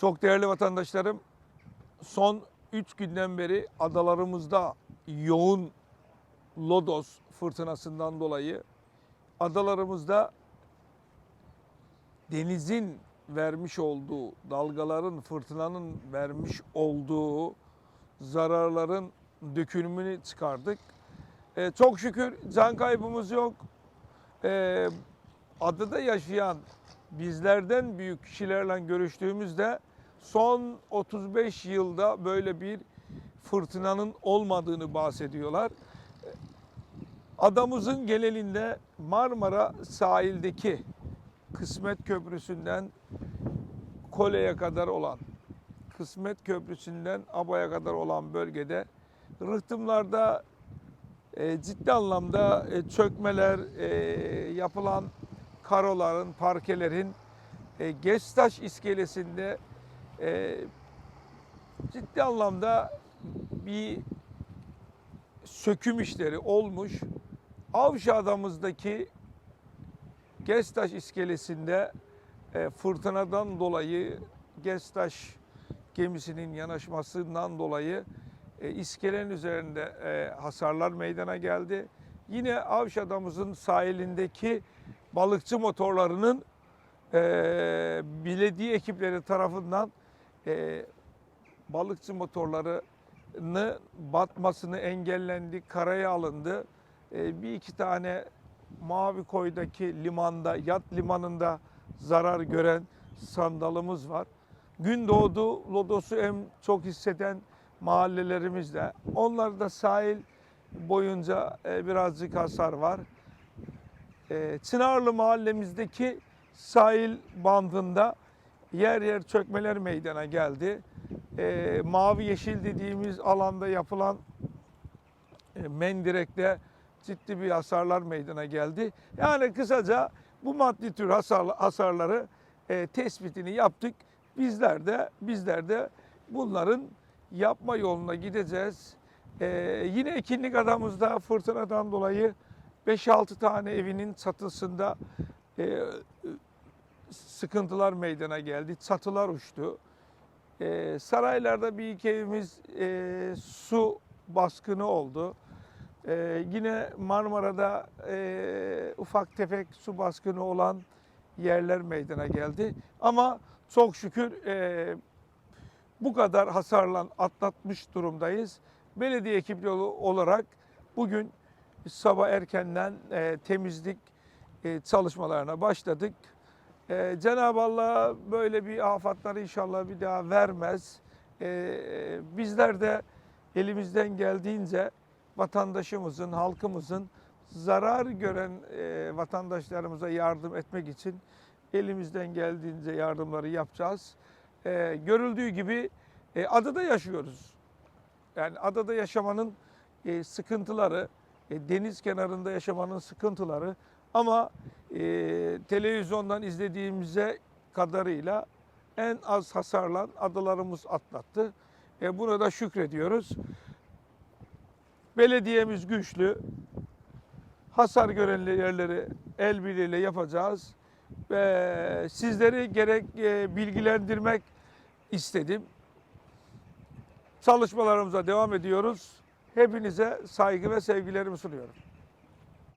Çok değerli vatandaşlarım, son 3 günden beri adalarımızda yoğun lodos fırtınasından dolayı adalarımızda denizin vermiş olduğu, dalgaların, fırtınanın vermiş olduğu zararların dökülümünü çıkardık. Ee, çok şükür can kaybımız yok. Ee, adada yaşayan bizlerden büyük kişilerle görüştüğümüzde son 35 yılda böyle bir fırtınanın olmadığını bahsediyorlar. Adamızın genelinde Marmara sahildeki Kısmet Köprüsü'nden Kole'ye kadar olan, Kısmet Köprüsü'nden Aba'ya kadar olan bölgede rıhtımlarda e, ciddi anlamda e, çökmeler, e, yapılan karoların, parkelerin e, Gestaş iskelesinde e, ciddi anlamda bir söküm işleri olmuş. Avşada'mızdaki Gestaş iskelesinde e, fırtınadan dolayı Gestaş gemisinin yanaşmasından dolayı e, iskelenin üzerinde e, hasarlar meydana geldi. Yine Avşada'mızın sahilindeki balıkçı motorlarının e, belediye ekipleri tarafından e, balıkçı motorlarını batmasını engellendi, karaya alındı. E, bir iki tane Mavi Koy'daki limanda, yat limanında zarar gören sandalımız var. Gündoğdu lodosu en çok hisseden mahallelerimizde. Onlarda sahil boyunca e, birazcık hasar var. E, Çınarlı mahallemizdeki sahil bandında yer yer çökmeler meydana geldi. E, mavi yeşil dediğimiz alanda yapılan e, mendirekte ciddi bir hasarlar meydana geldi. Yani kısaca bu maddi tür hasar, hasarları e, tespitini yaptık. Bizler de bizler de bunların yapma yoluna gideceğiz. E, yine ekinlik adamızda fırtınadan dolayı 5-6 tane evinin çatısında e, sıkıntılar meydana geldi. Çatılar uçtu. E, saraylarda bir iki evimiz e, su baskını oldu. Ee, yine Marmara'da e, ufak tefek su baskını olan yerler meydana geldi. Ama çok şükür e, bu kadar hasarla atlatmış durumdayız. Belediye ekipleri olarak bugün sabah erkenden e, temizlik e, çalışmalarına başladık. E, Cenab-ı Allah böyle bir afatları inşallah bir daha vermez. E, bizler de elimizden geldiğince vatandaşımızın, halkımızın zarar gören e, vatandaşlarımıza yardım etmek için elimizden geldiğince yardımları yapacağız. E, görüldüğü gibi e, adada yaşıyoruz. Yani adada yaşamanın e, sıkıntıları, e, deniz kenarında yaşamanın sıkıntıları ama e, televizyondan izlediğimize kadarıyla en az hasarlan adalarımız atlattı. E, buna da şükrediyoruz. Belediyemiz güçlü. Hasar gören yerleri el birliğiyle yapacağız. Ve sizleri gerek e, bilgilendirmek istedim. Çalışmalarımıza devam ediyoruz. Hepinize saygı ve sevgilerimi sunuyorum.